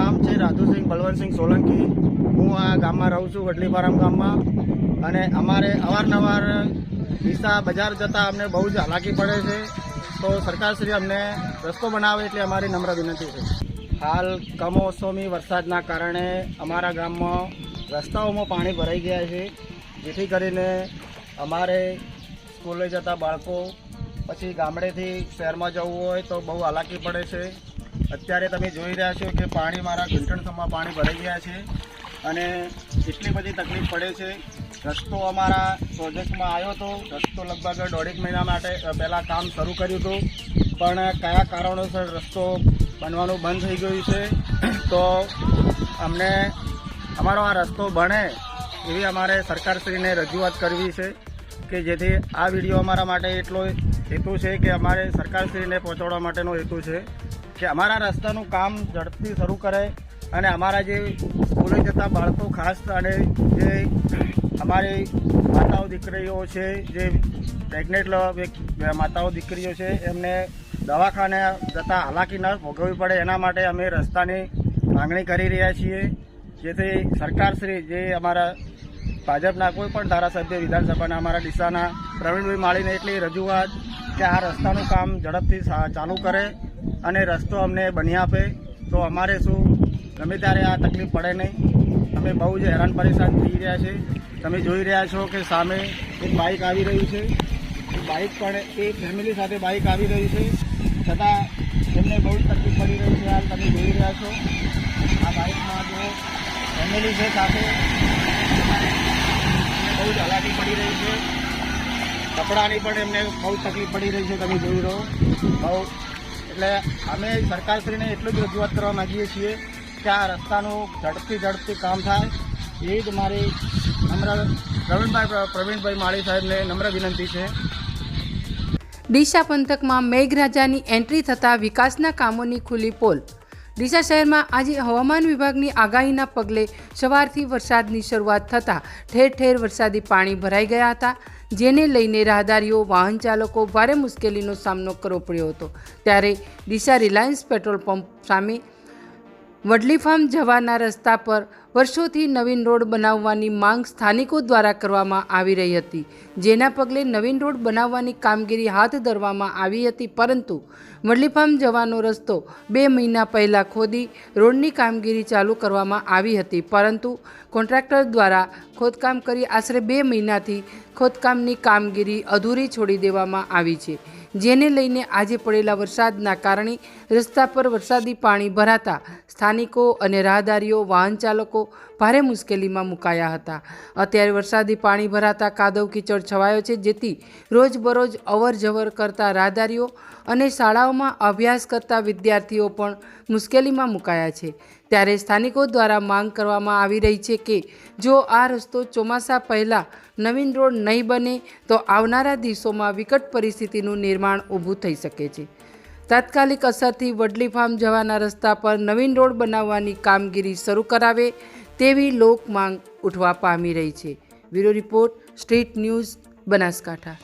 ઈસુસિંહ બલવંતસિંહ સોલંકી. હું આ ગામમાં રહું છું, વડલીપારામ ગામમાં. અને અમારે અવારનવાર ડીસા બજાર જતાં અમને બહુ જ હાલાકી પડે છે. તો સરકારશ્રી અમને રસ્તો બનાવે એટલે અમારી નમ્ર વિનંતી છે. હાલ કમોસમી વરસાદના કારણે અમારા ગામમાં રસ્તાઓમાં પાણી ભરાઈ ગયા છે. જેથી કરીને અમારે સ્કૂલે જતા બાળકો પછી ગામડેથી શહેરમાં જવું હોય તો બહુ હાલાકી પડે છે. અત્યારે તમે જોઈ રહ્યા છો કે પાણી મારા ઘૂંટણસમાં પાણી ભરાઈ ગયા છે અને એટલી બધી તકલીફ પડે છે. રસ્તો અમારા પ્રોજેક્ટમાં આવ્યો હતો રસ્તો લગભગ દોઢેક મહિના માટે પહેલાં કામ શરૂ કર્યું હતું. પણ કયા કારણોસર રસ્તો બનવાનું બંધ થઈ ગયું છે, તો અમને, અમારો આ રસ્તો બને એવી અમારે સરકારશ્રીને રજૂઆત કરવી છે કે જેથી આ વીડિયો અમારા માટે એટલો હેતુ છે કે અમારે સરકારશ્રીને પહોંચાડવા માટેનો હેતુ છે. કે અમારા રસ્તાનું કામ ઝડપથી શરૂ કરે અને અમારા જે સ્કૂલે જતા બાળકો ખાસ અને જે અમારી માતાઓ દીકરીઓ છે, જે પ્રેગ્નેન્ટ માતાઓ દીકરીઓ છે, એમને દવાખાને જતાં હાલાકી ન ભોગવવી પડે એના માટે અમે રસ્તાની માંગણી કરી રહ્યા છીએ. જેથી સરકારશ્રી, જે અમારા ભાજપના કોઈ પણ ધારાસભ્ય, વિધાનસભાના અમારા ડીસાના પ્રવીણભાઈ માળીને એટલી રજૂઆત કે આ રસ્તાનું કામ ઝડપથી ચાલુ કરે. અને રસ્તો અમને બની આપે. તો અમારે શું? ગમે ત્યારે આ તકલીફ પડે નહીં. અમે બહુ જ હેરાન પરેશાન થઈ રહ્યા છે. તમે જોઈ રહ્યા છો કે સામે એક બાઇક આવી રહ્યું છે. એ બાઇક પણ એ ફેમિલી સાથે બાઇક આવી રહી છે. છતાં એમને બહુ જ તકલીફ પડી રહી છે. હાલ તમે જોઈ રહ્યા છો. આ બાઇકમાં જો ફેમિલી છે સાથે બહુ જ હાલાકી પડી રહી છે. કપડાની પણ એમને બહુ તકલીફ પડી રહી છે. તમે જોઈ રહો. બહુ એટલે અમે સરકારશ્રીને એટલું જ રજૂઆત કરવા માગીએ છીએ કે આ રસ્તાનું ઝડપથી ઝડપથી કામ થાય. એ જ મારી નમ્ર પ્રવીણભાઈ પ્રવીણભાઈ માળી સાહેબને નમ્ર વિનંતી છે. ડીસા પંથકમાં મેઘરાજાની એન્ટ્રી થતાં વિકાસના કામોની ખુલ્લી પોલ ડીસા શહેરમાં આજે હવામાન વિભાગની આગાહીના પગલે સવારથી વરસાદની શરૂઆત થતાં ઠેર ઠેર વરસાદી પાણી ભરાઈ ગયા હતા, જેને લઈને રાહદારીઓ, વાહન ચાલકો ભારે મુશ્કેલીનો સામનો કરવો પડ્યો હતો. ત્યારે ડીસા રિલાયન્સ પેટ્રોલ પંપ સામે વડલી ફાર્મ જવાના રસ્તા પર વર્ષોથી નવીન રોડ બનાવવાની માંગ સ્થાનિકો દ્વારા કરવામાં આવી રહી હતી. જેના પગલે નવીન રોડ બનાવવાની કામગીરી હાથ ધરવામાં આવી હતી, પરંતુ વડલી ફાર્મ જવાનો રસ્તો બે મહિના પહેલાં ખોદી રોડની કામગીરી ચાલુ કરવામાં આવી હતી, પરંતુ કોન્ટ્રાક્ટર દ્વારા ખોદકામ કરી આશરે બે મહિનાથી ખોદકામની કામગીરી અધૂરી છોડી દેવામાં આવી છે. જેને લઈને આજે પડેલા વરસાદના કારણે રસ્તા પર વરસાદી પાણી ભરાતા સ્થાનિકો અને રાહદારીઓ, વાહન ચાલકો ભારે મુશ્કેલીમાં મુકાયા હતા. અત્યારે વરસાદી પાણી ભરાતા કાદવ કીચડ છવાયો છે, જેથી રોજબરોજ અવર જવર કરતા રાહદારીઓ અને શાળાઓમાં અભ્યાસ કરતા વિદ્યાર્થીઓ પણ મુશ્કેલીમાં મુકાયા છે. ત્યારે સ્થાનિકો દ્વારા માંગ કરવામાં આવી રહી છે કે જો આ રસ્તો ચોમાસા પહેલાં નવીન રોડ નહીં બને, તો આવનારા દિવસોમાં વિકટ પરિસ્થિતિનું નિર્માણ ઊભું થઈ શકે છે. તાત્કાલિક અસરથી વડલી ફાર્મ જવાના રસ્તા પર નવીન રોડ બનાવવાની કામગીરી શરૂ કરાવે તેવી લોક માંગ ઉઠવા પામી રહી છે. Bureau report, street news, Banaskantha.